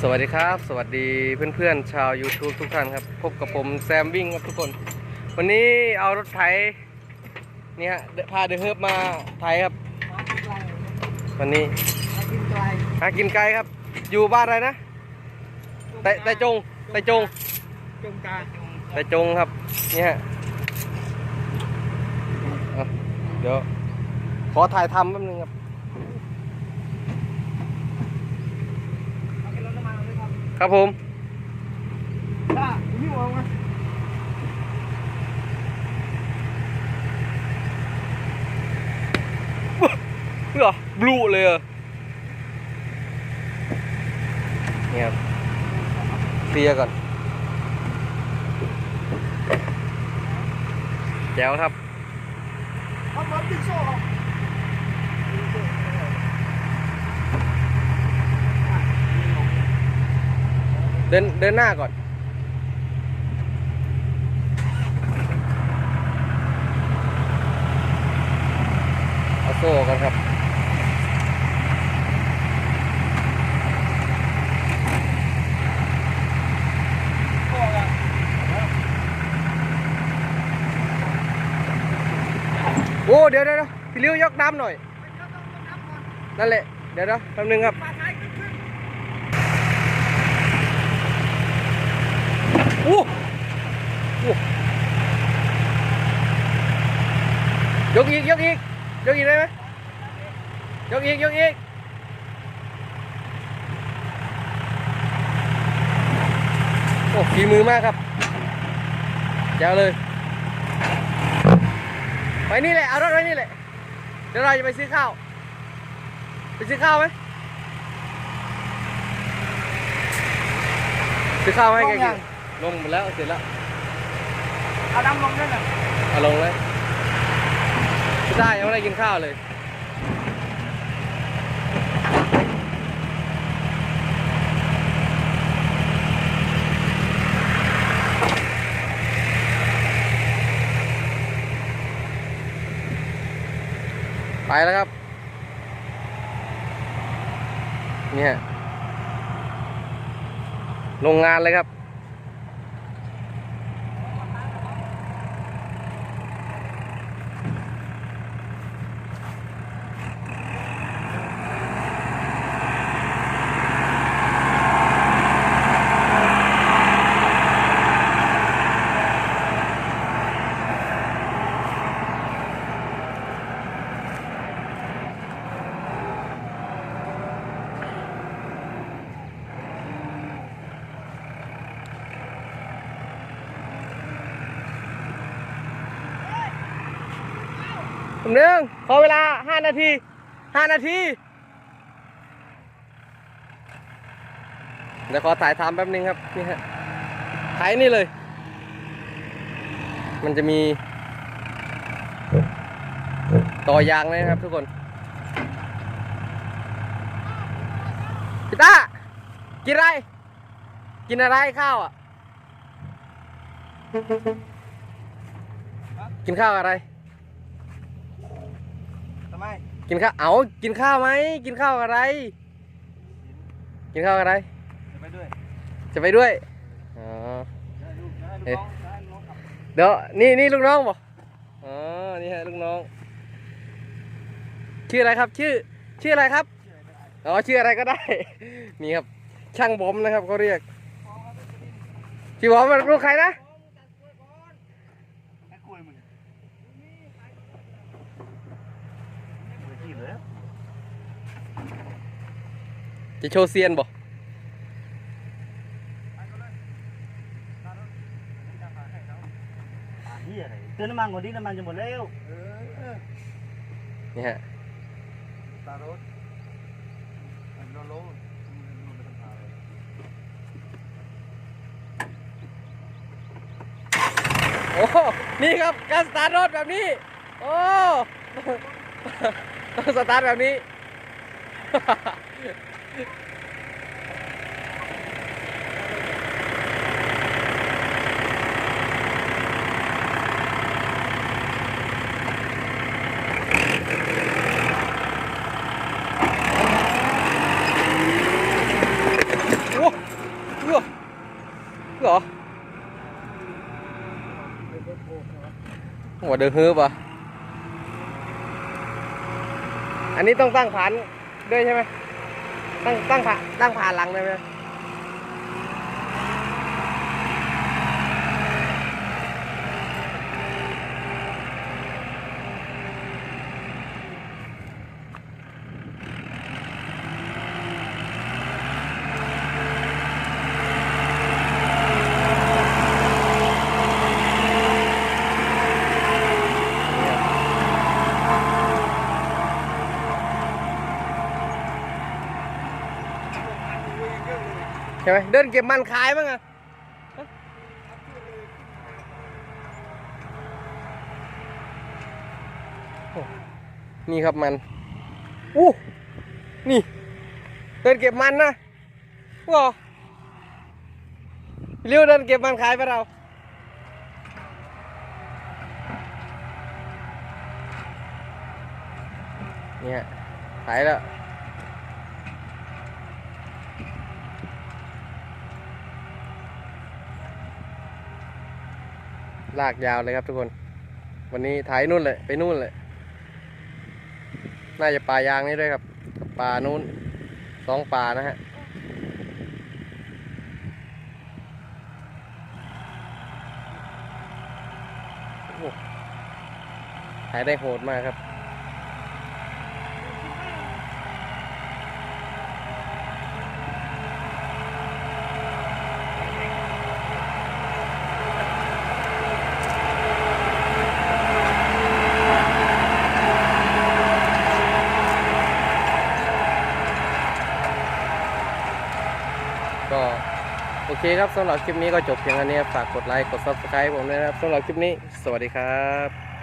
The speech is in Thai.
สวัสดีครับ สวัสดีเพื่อนๆชาว YouTube ทุกท่านครับ พบกับผมแซมวิ่งครับทุกคน วันนี้เอารถไถนี่ฮะเดพาเดอะเฮิร์บมาไถครับ วันนี้หากินไกลครับ อยู่บ้านอะไรนะไตไตจงไตจงจงกาไตจงครับนี่ฮะอะเดี๋ยวขอถ่ายทำแป๊บนึงครับ เอาไปรถน้ำมันเลย ครับครับผมถ้าพี่มองมาเหรอบลูเลยเหรอนี่ครับเคลียร์ก่อนแจ๋วครับเอาบอลติ๊กโซ่ออก เดินเดินหน้าก่อน เอาโซ่กันครับออกอะโอ้เดี๋ยวเดี๋ยวพี่ลิ้วยกน้ำหน่อย นั่นแหละ เดี๋ยวเดี๋ยวแป๊บนึงครับ ปลาท้ายขึ้นขึ้น โอ้โอ้ยกอีกยกอีกยกอีกได้ไหมยกอีกยกอีกโอ้ฝีมือมากครับแจ๋วเลย ไปนี่แหละ เอารถไว้นี่แหละ เดี๋ยวเราจะไปซื้อข้าว ไปซื้อข้าวไหมซื้อข้าวให้แกกิน ลงหมดแล้วเสร็จแล้ว เอาดำลงด้วยน่ะเอาลงเลยพี่ต้ายังไม่ได้กินข้าวเลย ไปแล้วครับ เนี่ย โรงงานเลยครับ ผมหนึ่งขอเวลาห้านาทีห้านาที เดี๋ยวขอถ่ายทำแป๊บนึงครับ นี่ฮะถ่ายนี่เลย มันจะมีต่อยางเลยนะครับทุกคนพี่ต้ากินอะไร กินอะไรข้าวอะ กินข้าวอะไร ทำไมกินข้าว เอากินข้าวไหม กินข้าวอะไร กินข้าวอะไร จะไปด้วยจะไปด้วย อ๋อได้ลูกได้ลูกเอ๊ะน้องได้ลูกน้องขับเดี๋ยวนี่นี่ลูกน้องบ่อ๋อ นี่ฮะลูกน้อง ชื่ออะไรครับ ชื่อ ชื่ออะไรครับ อ๋อ ชื่ออะไรก็ได้ นี่ครับ ช่างบอมนะครับเขาเรียกพี่บอมมันลูกใครนะ ไอ้กล้วยมึงมือที่เลย จะโชว์เซียนบ่เฮียอะไรเติมน้ำมันก่อนดิน้ำมันจะหมดแล้วเออนี่ฮะตารถอันโลโลไม่ต้องพาเลยโอ้นี่ครับการสตาร์ทรถแบบนี้ โอ้ต้องสตาร์ทแบบนี้โอ้เหรอหัวเดือฮืบอะอันนี้ต้องตั้งผ่านด้วยใช่ไหม ตั้งตั้งผ่านตั้งผ่านหลังได้ไหม ใช่ไหมเดินเก็บมันขายบ้างอะนี่ครับมันอู้นี่ เดินเก็บมันนะว้าเร็วเดินเก็บมันขายไปเราเนี่ยขายแล้ว ลากยาวเลยครับทุกคน วันนี้ถ่ายนู่นเลยไปนู่นเลย น่าจะป่ายางนี่ด้วยครับ ป่านู้นสองป่านะฮะถ่ายได้โหดมากครับ ก็โอ เคครับสำหรับคลิปนี้ก็จบเพียงเท่านี้ฝากกดไลค์กด subscribe ผมด้วยนะครับสำหรับคลิปนี้ สวัสดีครับ